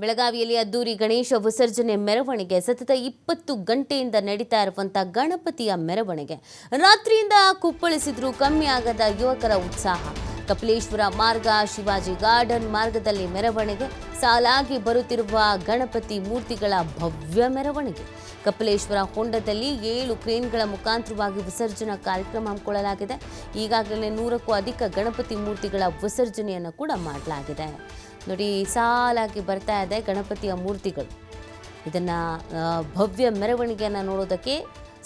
ಬೆಳಗಾವಿಯಲ್ಲಿ ಅದ್ದೂರಿ ಗಣೇಶ ವಿಸರ್ಜನೆ ಮೆರವಣಿಗೆ. ಸತತ ಇಪ್ಪತ್ತು ಗಂಟೆಯಿಂದ ನಡೀತಾ ಇರುವಂಥ ಗಣಪತಿಯ ಮೆರವಣಿಗೆ. ರಾತ್ರಿಯಿಂದ ಕುಪ್ಪಳಿಸಿದ್ರೂ ಕಮ್ಮಿ ಆಗದ ಯುವಕರ ಉತ್ಸಾಹ. ಕಪಿಲೇಶ್ವರ ಮಾರ್ಗ, ಶಿವಾಜಿ ಗಾರ್ಡನ್ ಮಾರ್ಗದಲ್ಲಿ ಮೆರವಣಿಗೆ. ಸಾಲಾಗಿ ಬರುತ್ತಿರುವ ಗಣಪತಿ ಮೂರ್ತಿಗಳ ಭವ್ಯ ಮೆರವಣಿಗೆ. ಕಪಿಲೇಶ್ವರ ಹೊಂಡದಲ್ಲಿ ಏಳು ಕ್ರೇನ್ಗಳ ಮುಖಾಂತರವಾಗಿ ವಿಸರ್ಜನಾ ಕಾರ್ಯಕ್ರಮ ಹಮ್ಮಿಕೊಳ್ಳಲಾಗಿದೆ. ಈಗಾಗಲೇ ನೂರಕ್ಕೂ ಅಧಿಕ ಗಣಪತಿ ಮೂರ್ತಿಗಳ ವಿಸರ್ಜನೆಯನ್ನು ಕೂಡ ಮಾಡಲಾಗಿದೆ. ನೋಡಿ, ಸಾಲಾಗಿ ಬರ್ತಾ ಇದೆ ಗಣಪತಿಯ ಮೂರ್ತಿಗಳು. ಇದನ್ನು ಭವ್ಯ ಮೆರವಣಿಗೆಯನ್ನು ನೋಡೋದಕ್ಕೆ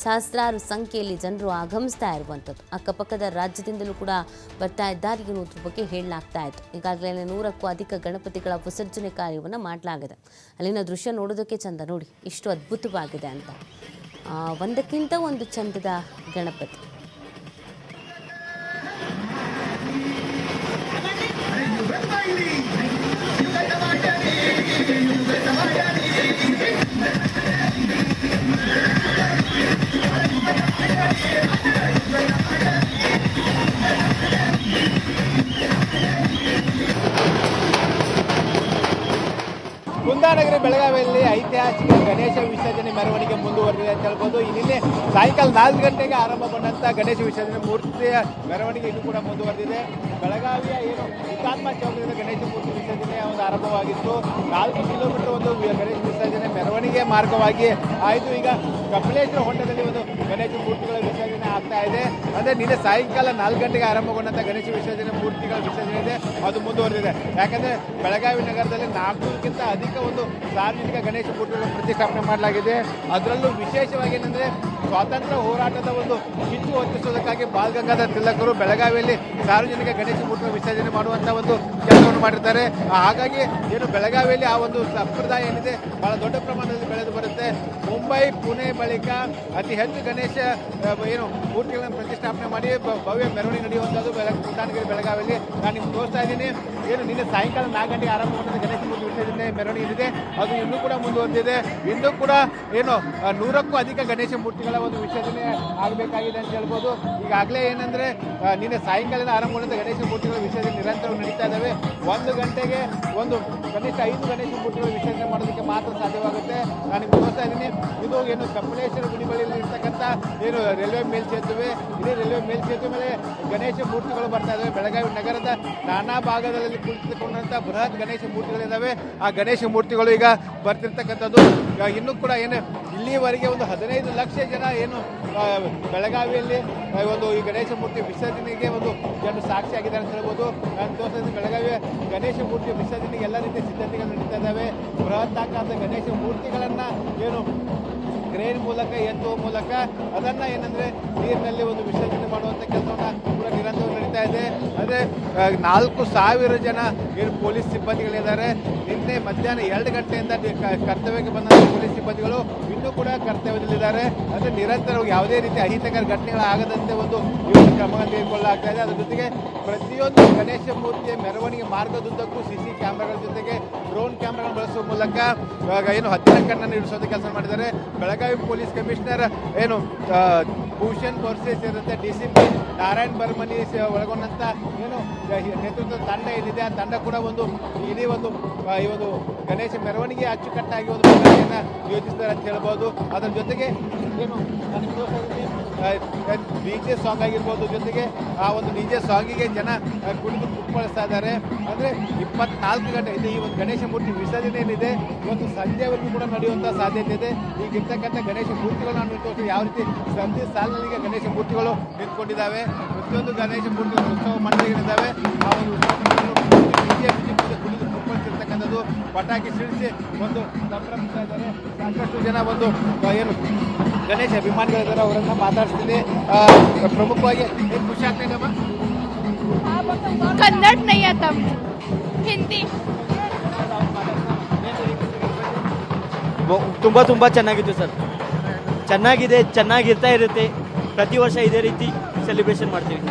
ಸಹಸ್ರಾರು ಸಂಖ್ಯೆಯಲ್ಲಿ ಜನರು ಆಗಮಿಸ್ತಾ ಇರುವಂಥದ್ದು. ಅಕ್ಕಪಕ್ಕದ ರಾಜ್ಯದಿಂದಲೂ ಕೂಡ ಬರ್ತಾ ಇದ್ದಾರೆ ಅನ್ನೋದ್ರ ಬಗ್ಗೆ ಹೇಳಲಾಗ್ತಾ ಇತ್ತು. ಈಗಾಗಲೇ ನೂರಕ್ಕೂ ಅಧಿಕ ಗಣಪತಿಗಳ ವಿಸರ್ಜನೆ ಕಾರ್ಯವನ್ನು ಮಾಡಲಾಗಿದೆ. ಅಲ್ಲಿನ ದೃಶ್ಯ ನೋಡೋದಕ್ಕೆ ಚಂದ ನೋಡಿ, ಇಷ್ಟು ಅದ್ಭುತವಾಗಿದೆ ಅಂತ. ಒಂದಕ್ಕಿಂತ ಒಂದು ಚಂದದ ಗಣಪತಿ. ಬೆಳಗಾವಿಯಲ್ಲಿ ಐತಿಹಾಸಿಕ ಗಣೇಶ ವಿಸರ್ಜನೆ ಮೆರವಣಿಗೆ ಮುಂದುವರೆದಿದೆ ಅಂತ ಹೇಳ್ಬೋದು. ನಿನ್ನೆ ಸಾಯಂಕಾಲ ನಾಲ್ಕು ಗಂಟೆಗೆ ಆರಂಭಗೊಂಡಂತ ಗಣೇಶ ವಿಸರ್ಜನೆ ಮೂರ್ತಿಯ ಮೆರವಣಿಗೆ ಇನ್ನೂ ಕೂಡ ಮುಂದುವರೆದಿದೆ. ಬೆಳಗಾವಿಯ ಏನು ಹುತಾತ್ಮ ಚೌಕದಿಂದ ಗಣೇಶ ಮೂರ್ತಿ ವಿಸರ್ಜನೆ ಒಂದು ಆರಂಭವಾಗಿತ್ತು. ನಾಲ್ಕು ಕಿಲೋಮೀಟರ್ ಒಂದು ಗಣೇಶ ವಿಸರ್ಜನೆ ಮೆರವಣಿಗೆ ಮಾರ್ಗವಾಗಿ ಆಯಿತು. ಈಗ ಕಪಿಲೇಶ್ವರ ಹೊಂಡದಲ್ಲಿ ಒಂದು ಗಣೇಶ ಮೂರ್ತಿಗಳ ಆಗ್ತಾ ಇದೆ. ಅಂದ್ರೆ ನಿನ್ನೆ ಸಾಯಂಕಾಲ ನಾಲ್ಕು ಗಂಟೆಗೆ ಆರಂಭಗೊಂಡಂತ ಗಣೇಶ ವಿಸರ್ಜನೆ, ಮೂರ್ತಿಗಳ ವಿಸರ್ಜನೆ ಇದೆ. ಅದು ಮುಂದುವರೆದಿದೆ. ಯಾಕಂದ್ರೆ ಬೆಳಗಾವಿ ನಗರದಲ್ಲಿ ನಾಲ್ಕಕ್ಕಿಂತ ಅಧಿಕ ಒಂದು ಸಾರ್ವಜನಿಕ ಗಣೇಶ ಮೂರ್ತಿಗಳನ್ನು ಪ್ರತಿಷ್ಠಾಪನೆ ಮಾಡಲಾಗಿದೆ. ಅದರಲ್ಲೂ ವಿಶೇಷವಾಗಿ ಏನಂದ್ರೆ ಸ್ವಾತಂತ್ರ್ಯ ಹೋರಾಟದ ಒಂದು ಕಿಚ್ಚು ಹೊತ್ತಿಸೋದಕ್ಕಾಗಿ ಬಾಲ್ ಗಂಗಾಧರ್ ತಿಲಕರು ಬೆಳಗಾವಿಯಲ್ಲಿ ಸಾರ್ವಜನಿಕ ಗಣೇಶ ಮೂರ್ತಿಗಳ ವಿಸರ್ಜನೆ ಮಾಡುವಂತ ಒಂದು ಕೆಲಸವನ್ನು ಮಾಡಿರ್ತಾರೆ ಹಾಗಾಗಿ ಏನು ಬೆಳಗಾವಿಯಲ್ಲಿ ಆ ಒಂದು ಸಂಪ್ರದಾಯ ಏನಿದೆ, ಬಹಳ ದೊಡ್ಡ ಪ್ರಮಾಣದಲ್ಲಿ ಬೆಳೆದು ಬರುತ್ತೆ. ಮುಂಬೈ, ಪುಣೆ ಬಳಿಕ ಅತಿ ಹೆಚ್ಚು ಗಣೇಶ ಏನು ಮೂರ್ತಿಗಳನ್ನು ಪ್ರತಿಷ್ಠಾಪನೆ ಮಾಡಿ ಭವ್ಯ ಮೆರವಣಿಗೆ ನಡೆಯುವಂಥದ್ದು ಬೆಳಗಾವಿ ಬೆಳಗಾವಿಯಲ್ಲಿ. ನಾನು ನಿಮ್ಗೆ ತೋರಿಸ್ತಾ ಇದ್ದೀನಿ. ಏನು ನಿನ್ನೆ ಸಾಯಂಕಾಲ ನಾಲ್ಕು ಗಂಟೆಗೆ ಆರಂಭಗೊಂಡ ಗಣೇಶ ಮೂರ್ತಿ ವಿಸರ್ಜನೆ ಮೆರವಣಿಗೆ ಇದೆ. ಅದು ಇನ್ನೂ ಕೂಡ ಮುಂದುವರೆದಿದೆ. ಇಂದು ಕೂಡ ಏನು ನೂರಕ್ಕೂ ಅಧಿಕ ಗಣೇಶ ಮೂರ್ತಿಗಳ ಒಂದು ವಿಸರ್ಜನೆ ಆಗಬೇಕಾಗಿದೆ ಅಂತ ಹೇಳ್ಬೋದು. ಈಗಾಗಲೇ ಏನಂದ್ರೆ ನಿನ್ನೆ ಸಾಯಂಕಾಲದ ಆರಂಭಗೊಂಡ ಗಣೇಶ ಮೂರ್ತಿಗಳ ವಿಸರ್ಜನೆ ನಿರಂತರವಾಗಿ ನಡೀತಾ ಇದ್ದಾವೆ ಒಂದು ಗಂಟೆಗೆ ಒಂದು ಕನಿಷ್ಠ ಐದು ಗಣೇಶ ಮೂರ್ತಿಗಳ ವಿಸರ್ಜನೆ ಮಾಡೋದಕ್ಕೆ ಮಾತ್ರ ಸಾಧ್ಯವಾಗುತ್ತೆ. ನಾನು ನಿಮ್ಗೆ ತೋರಿಸ್ತಾ ಇದ್ದೀನಿ. ಇದು ಏನು ಕಪಿಲೇಶ್ವರ ಗುಡಿ ಬಳಿ ಇರ್ತಕ್ಕಂಥ ಏನು ರೈಲ್ವೆ ಮೇಲ್ಸೇತುವೆ, ಇದೇ ರೈಲ್ವೆ ಮೇಲ್ಸೇತುವೆ ಮೇಲೆ ಗಣೇಶ ಮೂರ್ತಿಗಳು ಬರ್ತಾ ಇದಾವೆ. ಬೆಳಗಾವಿ ನಗರದ ನಾನಾ ಭಾಗದಲ್ಲಿ ಕುಳಿತುಕೊಂಡಂತ ಬೃಹತ್ ಗಣೇಶ ಮೂರ್ತಿಗಳಿದ್ದಾವೆ ಆ ಗಣೇಶ ಮೂರ್ತಿಗಳು ಈಗ ಬರ್ತಿರ್ತಕ್ಕಂಥದ್ದು. ಇನ್ನೂ ಕೂಡ ಏನು ಇಲ್ಲಿವರೆಗೆ ಒಂದು ಹದಿನೈದು ಲಕ್ಷ ಜನ ಏನು ಬೆಳಗಾವಿಯಲ್ಲಿ ಒಂದು ಈ ಗಣೇಶ ಮೂರ್ತಿ ವಿಸರ್ಜನೆಗೆ ಒಂದು ಜನರು ಸಾಕ್ಷಿಯಾಗಿದ್ದಾರೆ ಅಂತ ಹೇಳ್ಬೋದು. ನಾನು ತೋರಿಸಿದ ಬೆಳಗಾವಿಯ ಗಣೇಶ ಮೂರ್ತಿ ವಿಸರ್ಜನೆಗೆ ಎಲ್ಲ ರೀತಿಯ ಸಿದ್ಧತೆಗಳು ನಡೀತಾ ಇದ್ದಾವೆ. ಬೃಹತ್ ಆಕಾರದ ಗಣೇಶ ಮೂರ್ತಿಗಳನ್ನ ಏನು ಕ್ರೇನ್ ಮೂಲಕ, ಎತ್ತುವ ಮೂಲಕ, ಅದನ್ನ ಏನಂದ್ರೆ ನೀರಿನಲ್ಲಿ ಒಂದು ವಿಸರ್ಜನೆ ಮಾಡುವಂತ ಕೆಲಸವನ್ನ ಕೂಡ ನಿರಂತರ ನಡೀತಾ ಇದೆ. ಆ, ನಾಲ್ಕು ಸಾವಿರ ಜನ ಏನು ಪೊಲೀಸ್ ಸಿಬ್ಬಂದಿಗಳಿದ್ದಾರೆ. ನಿನ್ನೆ ಮಧ್ಯಾಹ್ನ ಎರಡು ಗಂಟೆಯಿಂದ ಕರ್ತವ್ಯಕ್ಕೆ ಬಂದ ಪೊಲೀಸ್ ಸಿಬ್ಬಂದಿಗಳು ಇನ್ನೂ ಕೂಡ ಕರ್ತವ್ಯದಲ್ಲಿದ್ದಾರೆ. ಅಂದ್ರೆ ನಿರಂತರವಾಗಿ ಯಾವುದೇ ರೀತಿ ಅಹಿತಕರ ಘಟನೆಗಳಾಗದಂತೆ ಒಂದು ಈ ಒಂದು ಕ್ರಮವನ್ನು ತೆಗೆದುಕೊಳ್ಳಲಾಗ್ತಾ ಇದೆ. ಅದರ ಜೊತೆಗೆ ಪ್ರತಿಯೊಂದು ಗಣೇಶ ಮೂರ್ತಿಯ ಮೆರವಣಿಗೆ ಮಾರ್ಗದುದ್ದಕ್ಕೂ ಸಿ ಕ್ಯಾಮೆರಾಗಳ ಜೊತೆಗೆ ಡ್ರೋನ್ ಕ್ಯಾಮೆರಾ ಬಳಸುವ ಮೂಲಕ ಇವಾಗ ಏನು ಹತ್ತಿರ ಕಣ್ಣನ್ನು ಇಡಿಸೋದು ಕೆಲಸ ಮಾಡಿದ್ದಾರೆ. ಬೆಳಗಾವಿ ಪೊಲೀಸ್ ಕಮಿಷನರ್ ಏನು ಭೂಷಣ್ ಬೋರ್ಸೆ ಸೇರಿದಂತೆ D C P Narayan Barmani ಒಳಗೊಂಡಂತ ಏನು ನೇತೃತ್ವದ ತಂಡ ಏನಿದೆ, ಆ ತಂಡ ಕೂಡ ಒಂದು, ಇಡೀ ಒಂದು ಈ ಒಂದು ಗಣೇಶ ಮೆರವಣಿಗೆ ಅಚ್ಚುಕಟ್ಟಾಗಿ ಒಂದು ಯೋಚಿಸ್ತಾರೆ ಅಂತ ಹೇಳ್ಬೋದು. ಅದರ ಜೊತೆಗೆ ಏನು ಡಿ ಜೆ ಸಾಂಗ್ ಆಗಿರ್ಬೋದು ಜೊತೆಗೆ ಆ ಒಂದು ಡಿ ಜೆ ಸಾಂಗಿಗೆ ಜನ ಕುಡಿದು ಕುಪ್ಪಳಿಸ್ತಾ ಇದ್ದಾರೆ. ಅಂದ್ರೆ ಇಪ್ಪತ್ನಾಲ್ಕು ಗಂಟೆ, ಇದೆ, ಈ ಒಂದು ಗಣೇಶ ಮೂರ್ತಿ ವಿಸರ್ಜನೆ ಏನಿದೆ ಇವತ್ತು ಸಂಜೆವರೆಗೂ ಕೂಡ ನಡೆಯುವಂತ ಸಾಧ್ಯತೆ ಇದೆ. ಈಗ ಇರ್ತಕ್ಕಂಥ ಗಣೇಶ ಮೂರ್ತಿಗಳು ನಾನು ತೋರಿಸಿ ಯಾವ ರೀತಿ ಸಂಧಿ ಸಾಲಿನಲ್ಲಿ ಗಣೇಶ ಮೂರ್ತಿಗಳು ನಿಂತ್ಕೊಂಡಿದ್ದಾವೆ, ಪ್ರತಿಯೊಂದು ಗಣೇಶ ಮೂರ್ತಿಗಳು ಉತ್ಸವ ಮಂಡಳಿಗಳಿದ್ದಾವೆ ಆ ಒಂದು ಕುಣಿದು ಪಟಾಕಿ ಸಿಡಿಸಿ ಒಂದು ಸಂಭ್ರಮಿಸ್ತಾ ಇದ್ದಾರೆ. ಸಾಕಷ್ಟು ಜನ ಒಂದು ಏನು ಗಣೇಶ್ ಅಭಿಮಾನಿಗಳಿದ್ದಾರೆ ಅವರನ್ನ ಮಾತಾಡ್ಸ್ತೀನಿ. ಪ್ರಮುಖವಾಗಿ ಖುಷಿ ಆಗ್ತಾ ಇದೆ ಕನ್ನಡ ನೈ ಹಿಂದಿ. ತುಂಬ ತುಂಬ ಚೆನ್ನಾಗಿತ್ತು ಸರ್. ಚೆನ್ನಾಗಿದೆ ಚೆನ್ನಾಗಿರ್ತಾ ಇರುತ್ತೆ. ಪ್ರತಿ ವರ್ಷ ಇದೇ ರೀತಿ ಸೆಲೆಬ್ರೇಷನ್ ಮಾಡ್ತೀವಿ.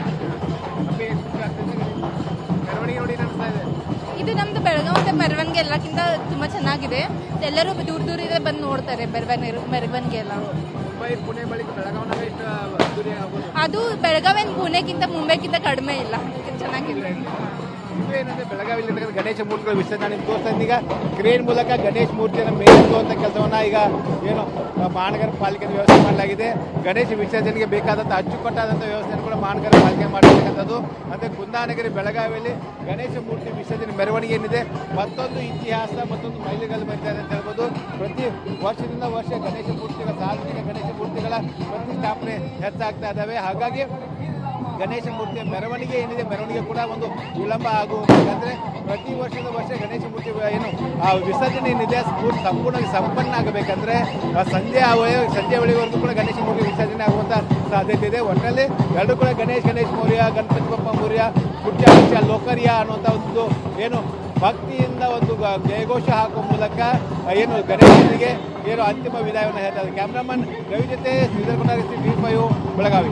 ಇದು? ನಮ್ದು ಬೆಳಗಾವಿ ಮೆರವಣಿಗೆ ಎಲ್ಲಕ್ಕಿಂತ ತುಂಬಾ ಚೆನ್ನಾಗಿದೆ. ಎಲ್ಲರೂ ದೂರ ದೂರ ಇದೆ ಬಂದು ನೋಡ್ತಾರೆ ಮೆರವಣಿಗೆ ಮೆರವಣಿಗೆ ಎಲ್ಲ ಅದು ಬೆಳಗಾವಿ ಪುಣೆಗಿಂತ ಮುಂಬೈಗಿಂತ ಕಡಿಮೆ ಇಲ್ಲ. ಚೆನ್ನಾಗಿದೆ. ಏನಂದ್ರೆ ಬೆಳಗಾವಿಯಲ್ಲಿ ಗಣೇಶ ಮೂರ್ತಿಗಳ ವಿಸರ್ಜನೆ. ನಿಮ್ಗೆ ತೋರಿಸ್ತಾ. ಈಗ ಕ್ರೇನ್ ಮೂಲಕ ಗಣೇಶ ಮೂರ್ತಿಯನ್ನು ಮೇಲೆತ್ತುವಂತ ಕೆಲಸವನ್ನ ಈಗ ಏನು ಮಹಾನಗರ ಪಾಲಿಕೆ ವ್ಯವಸ್ಥೆ ಮಾಡಲಾಗಿದೆ. ಗಣೇಶ ವಿಸರ್ಜನೆಗೆ ಬೇಕಾದಂಥ ಅಚ್ಚುಕಟ್ಟಾದಂಥ ವ್ಯವಸ್ಥೆಯನ್ನು ಕೂಡ ಮಹಾನಗರ ಪಾಲಿಕೆ ಮಾಡಿರ್ತಕ್ಕಂಥದ್ದು ಮತ್ತೆ ಕುಂದಾನಗರಿ, ಬೆಳಗಾವಿಯಲ್ಲಿ ಗಣೇಶ ಮೂರ್ತಿ ವಿಸರ್ಜನೆ ಮೆರವಣಿಗೆ ಏನಿದೆ, ಮತ್ತೊಂದು ಇತಿಹಾಸ, ಮತ್ತೊಂದು ಮೈಲಿಗಲ್ಲು ಬರ್ತಾ ಇದೆ ಅಂತ ಹೇಳ್ಬೋದು. ಪ್ರತಿ ವರ್ಷದಿಂದ ವರ್ಷ ಗಣೇಶ ಮೂರ್ತಿಗಳ, ಸಾರ್ವಜನಿಕ ಗಣೇಶ ಮೂರ್ತಿಗಳ ಪ್ರತಿಷ್ಠಾಪನೆ ಹೆಚ್ಚಾಗ್ತಾ ಇದ್ದಾವೆ ಹಾಗಾಗಿ ಗಣೇಶ ಮೂರ್ತಿಯ ಮೆರವಣಿಗೆ ಏನಿದೆ, ಮೆರವಣಿಗೆ ಕೂಡ ಒಂದು ವಿಳಂಬ ಆಗುವುದು ಯಾಕಂದರೆ ಪ್ರತಿ ವರ್ಷದ ವರ್ಷ ಗಣೇಶ ಮೂರ್ತಿ, ಏನು, ಆ ವಿಸರ್ಜನೆ ಏನಿದೆ ಸಂಪೂರ್ಣವಾಗಿ ಸಂಪನ್ನ ಆಗಬೇಕಂದ್ರೆ ಸಂಜೆ ಸಂಜೆ ವೇಳೆವರೆಗೂ ಕೂಡ ಗಣೇಶ ಮೂರ್ತಿ ವಿಸರ್ಜನೆ ಆಗುವಂಥ ಸಾಧ್ಯತೆ ಇದೆ. ಒಟ್ಟಿನಲ್ಲಿ ಎರಡು ಕೂಡ ಗಣೇಶ ಗಣೇಶ ಮೌರ್ಯ, ಗಣಪತಿ ಬಪ್ಪ ಮೌರ್ಯ ಕುಟ್ಟ ಲೋಕರ್ಯ ಅನ್ನುವಂಥ ಒಂದು, ಏನು, ಭಕ್ತಿಯಿಂದ ಒಂದು ಜಯಘೋಷ ಹಾಕುವ ಮೂಲಕ ಏನು, ಗಣೇಶನಿಗೆ ಏನು ಅಂತಿಮ ವಿದಾಯವನ್ನು ಹೇಳ್ತಾರೆ ಕ್ಯಾಮ್ರಾಮನ್ ರವಿ ಜೊತೆ ಶ್ರೀಧರ್ ಟಿ ಬೆಳಗಾವಿ.